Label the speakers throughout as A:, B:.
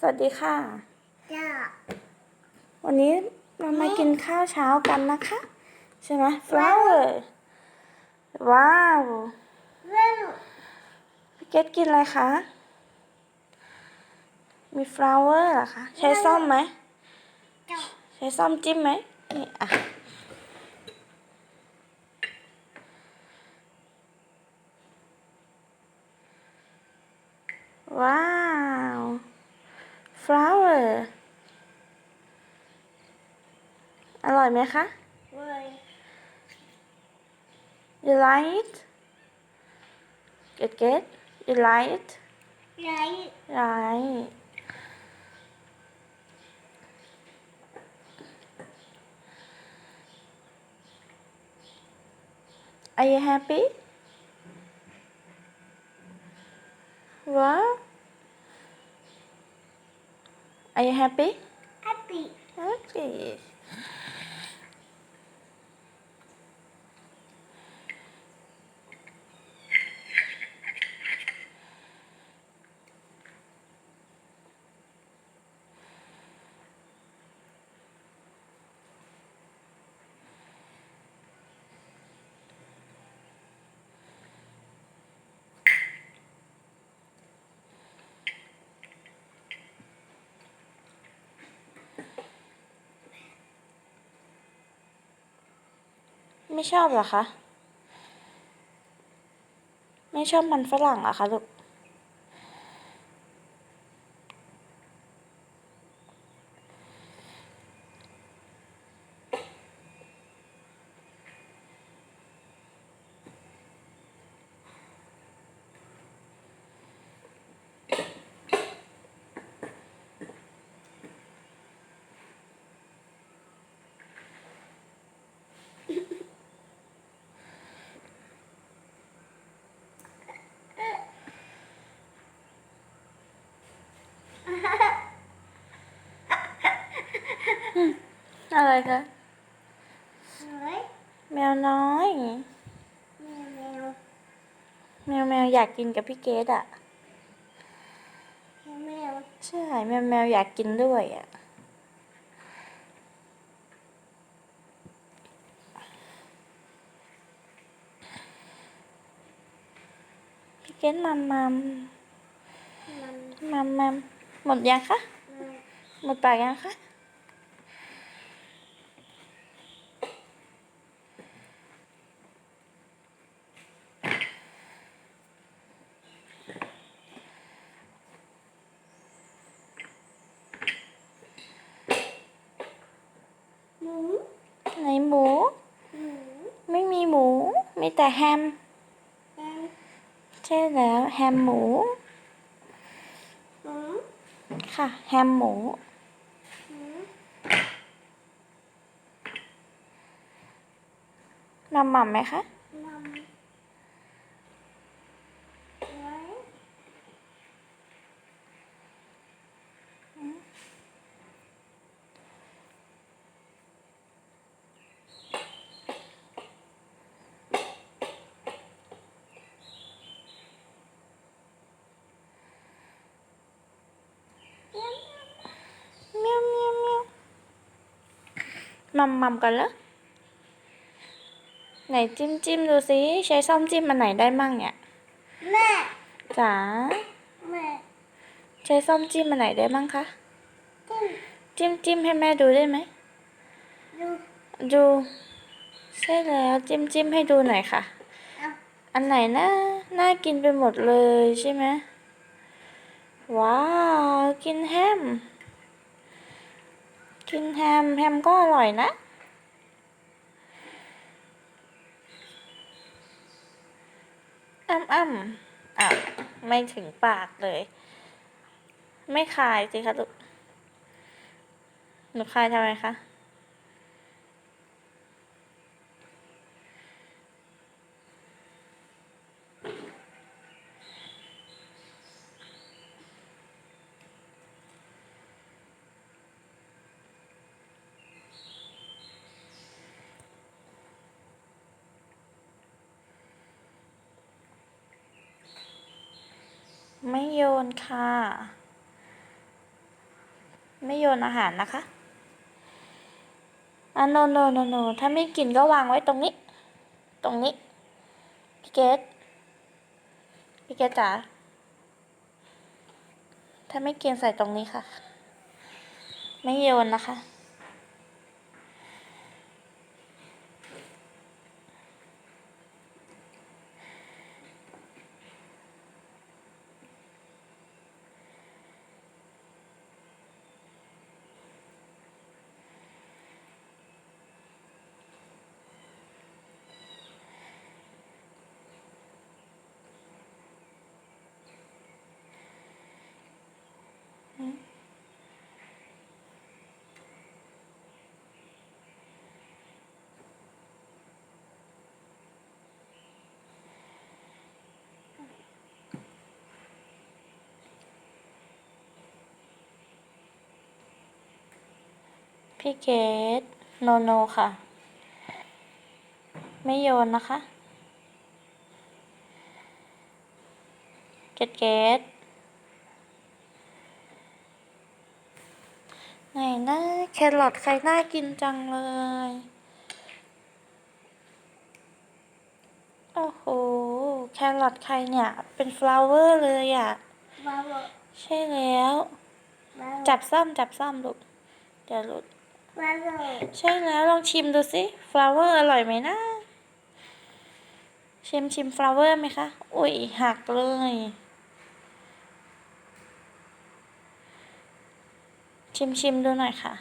A: สวัสดีค่ะ
B: จ้า
A: วันนี้เรามากินข้าวเช้ากันนะคะ ใช่ไหม flower ว้าว
B: เรื่อง
A: พี่เกดกินอะไรคะ มี flower เหรอคะ ใช้ซ่อมไหม
B: จ้า
A: ใช้ซ่อมจิ้มไหมนี่อะ ว้าว flower อร่อย ไหมคะ
B: เว้ย
A: You like it? Good, good. You like it?
B: ไร
A: Right. Are you happy? What? Are you happy?
B: แฮปปี้
A: Happy. ไม่ชอบเหรอคะ ไม่ชอบมันฝรั่งเหรอคะลูก อะไรคะ
B: เฮ้ย
A: แมวน้อย
B: แมวแมว
A: แมวแมวอยากกินกับพี่เกดอะ
B: แมว
A: ใช่แมวแมวอยากกินด้วยอะพี่เกดมัมมัม
B: มัน
A: มัมมั มหมดยังคะ
B: มัน
A: หมดปากยังค ค่ะ แฮมหมู นำหมั
B: ม
A: มัมไหมคะ
B: นไว้
A: เมียวเมียวเมียว มัมมัมกันแล้วไหนจิ้มจิ้มดูสิใช้ซ่อมจิ้มอันไหนได้มั่งเนี่ย
B: แม่
A: จ๋า
B: แม่
A: ใช้ซ่อมจิ้มอันไหนได้มั่งคะ
B: จิ้ม
A: จิ้มจิ้มให้แม่ดูได้ไหม
B: ดู
A: ดูใช่แล้วจิ้มจิ้มให้ดูหน่อยค่ะ
B: เอา
A: อันไหนนะน่ากินไปหมดเลยใช่ไหมว้าว กินแฮม กินแฮม แฮมก็อร่อยนะ อ้ำอ้ำอ้าวไม่ถึงปากเลย ไม่คายสิคะลูก หนูคายทำไมคะ ไม่โยนค่ะ ไม่โยนอาหารนะคะอะโนโนโนโนถ้าไม่กินก็วางไว้ตรงนี้ ตรงนี้ พี่เกดพี่เกดจ๋า ถ้าไม่กินใส่ตรงนี้ค่ะ ไม่โยนนะคะ พี่เกดโนโนค่ะ ไม่โยนนะคะ เกดเกดไหนนะแครอทใครน่ากินจังเลย โอ้โห แครอทใครเนี่ย เป็นฟลาวเวอร์เลยอะ่ะ
B: บาบ
A: ใช่แล้ว
B: บา
A: จับซ่อมจับซ่อมลูกเดี๋ยวลูก
B: บาบ
A: ใช่แล้วลองชิมดูสิฟลาวเวอร์อร่อยไหมนะ ชิมชิมฟลาวเวอร์ไหมคะ อุ้ยหักเลย ชิมชิมดูหน่อยค่ะ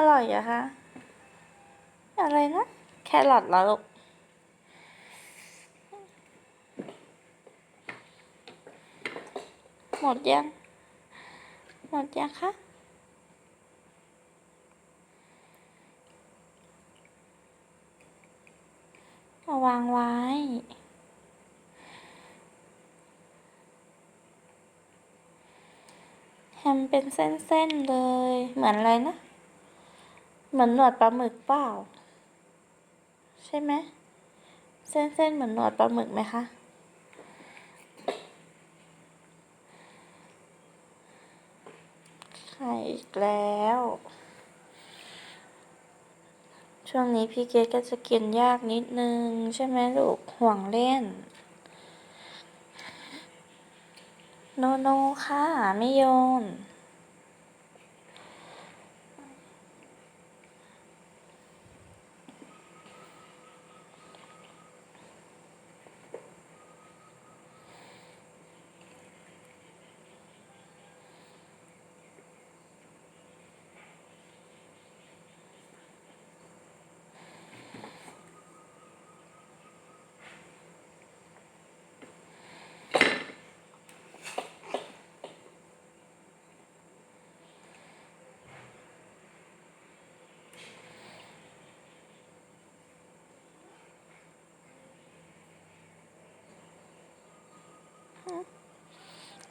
A: อร่อยเหรอะคะ อะไรนะ แครอทเหรอลูกหมดยัง หมดยังคะมาวางไว้แฮมเป็นเส้น ๆ เลย เหมือนอะไรนะ เหมือนหนวดปลาหมึกเปล่า ใช่ไหมเส้นๆเหมือนหนวดปลาหมึกไหมคะไข่อีกแล้ว ช่วงนี้พี่เกดก็จะกินยากนิดนึง ใช่ไหมลูกห่วงเล่น โนโนค่ะ ไม่โยน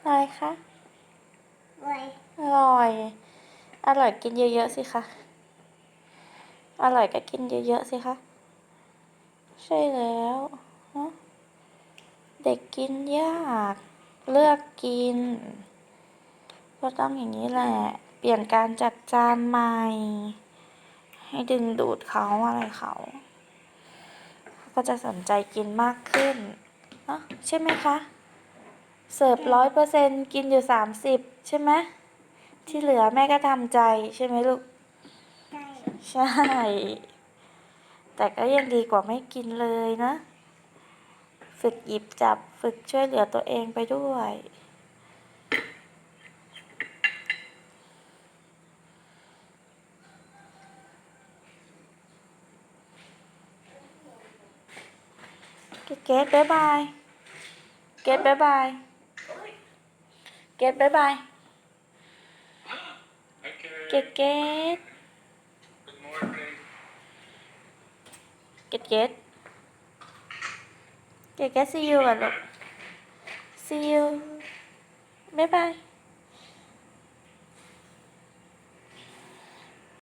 A: อะไรคะ
B: ไว้
A: อร่อย อร่อยกินเยอะๆสิคะอร่อยก็กินเยอะๆสิคะใช่แล้วฮะเด็กกินยาก เลือกกิน ก็ต้องอย่างนี้แหละ เปลี่ยนการจัดจานใหม่ ให้ดึงดูดเขาอะไรเขาเขาก็จะสนใจกินมากขึ้นเนอะใช่ไหมคะ เสิร์ฟร้อยเปอร์เซ็นกินอยู่สามสิบใช่ไหมที่เหลือแม่ก็ทำใจใช่ไหมลูก
B: ใช่
A: ใช่แต่ก็ยังดีกว่าไม่กินเลยนะ ฝึกหยิบจับฝึกช่วยเหลือตัวเองไปด้วยเกดเกดบายบาย เกดบายบาย เกดบายบาย เก
C: Okay.
A: ดเกด
C: Good morning.
A: เกดเกดเกดเกด see you ก่อนลูก see you บายบาย